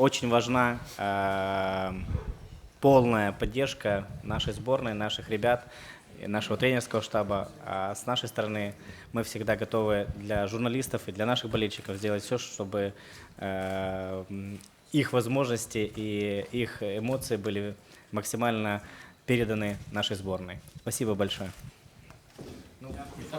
Очень важна э, полная поддержка нашей сборной, наших ребят, нашего тренерского штаба. А с нашей стороны мы всегда готовы для журналистов и для наших болельщиков сделать все, чтобы э, их возможности и их эмоции были максимально переданы нашей сборной. Спасибо большое. Все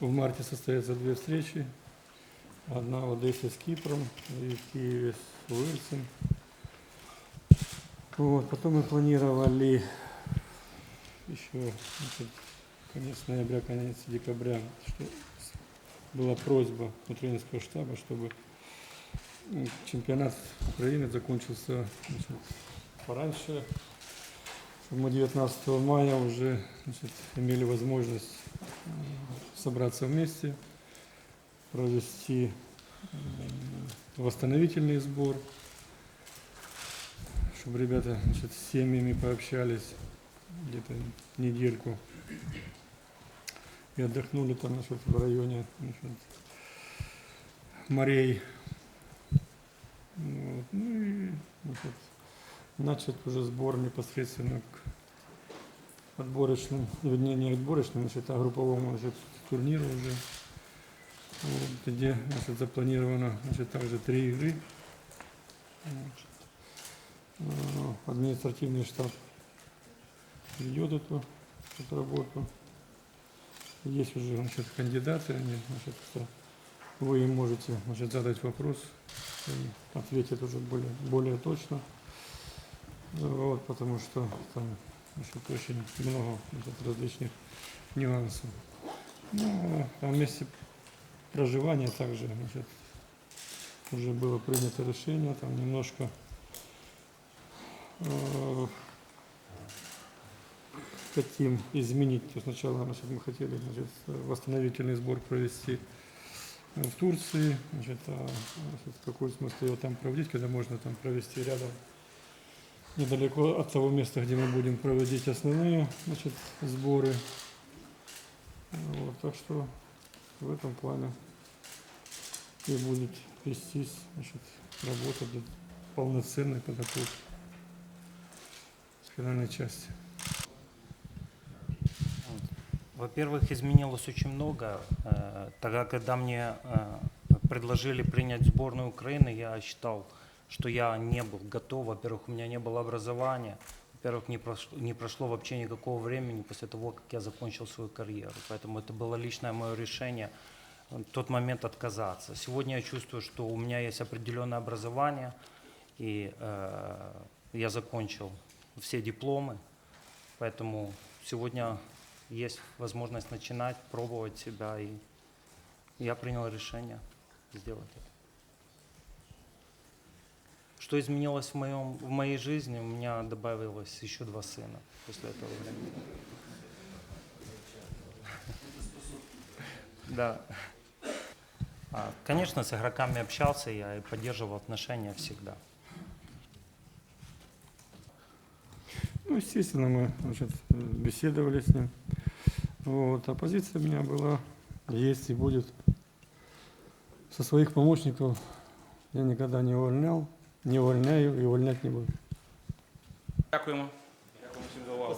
В марте состоятся две встречи. Одна в Одессе с Кипром и в Киеве с Уэльсом. Вот, потом мы планировали еще конец ноября, конец декабря, что была просьба у тренерского штаба, чтобы чемпионат Украины закончился значит, пораньше, чтобы мы 19 мая уже значит, имели возможность собраться вместе, провести м, восстановительный сбор, чтобы ребята значит, с семьями пообщались где-то недельку и отдохнули там значит, в районе значит, морей. Вот. Ну и значит, начать уже сбор непосредственно к отборочным, вернее, не отборочным, значит, а групповому значит, турниру уже, вот, где значит, запланировано значит, также три игры. Вот. Э, Административный штаб ведет эту, эту работу. Есть уже значит, кандидаты, они, значит, кто- вы им можете значит, задать вопрос, и ответят уже более, более точно. Вот, потому что там значит, очень много различных нюансов. Ну, а в месте проживания также значит, уже было принято решение, там немножко э, хотим изменить. То сначала значит, мы хотели значит, восстановительный сбор провести в Турции. Значит, а, значит, какой смысл его там проводить, когда можно там провести рядом недалеко от того места, где мы будем проводить основные значит, сборы. Вот, так что в этом плане и будет вестись значит, работа для полноценной подготовки финальной части. Во-первых, изменилось очень много. Э, Тогда, когда мне э, предложили принять сборную Украины, я считал, что я не был готов. Во-первых, у меня не было образования. Во-первых, не прошло, не прошло вообще никакого времени после того, как я закончил свою карьеру. Поэтому это было личное мое решение в тот момент отказаться. Сегодня я чувствую, что у меня есть определенное образование, и э, я закончил все дипломы. Поэтому сегодня есть возможность начинать, пробовать себя, и я принял решение сделать это. Что изменилось в, моем, в моей жизни? У меня добавилось еще два сына после этого времени. Да. А, Конечно, с игроками общался я и поддерживал отношения всегда. Ну, естественно, мы значит, беседовали с ним. Вот. А позиция у меня была, есть и будет. Со своих помощников я никогда не увольнял, не увольняю и увольнять не буду. Дякуємо. Дякуємо всім за увагу.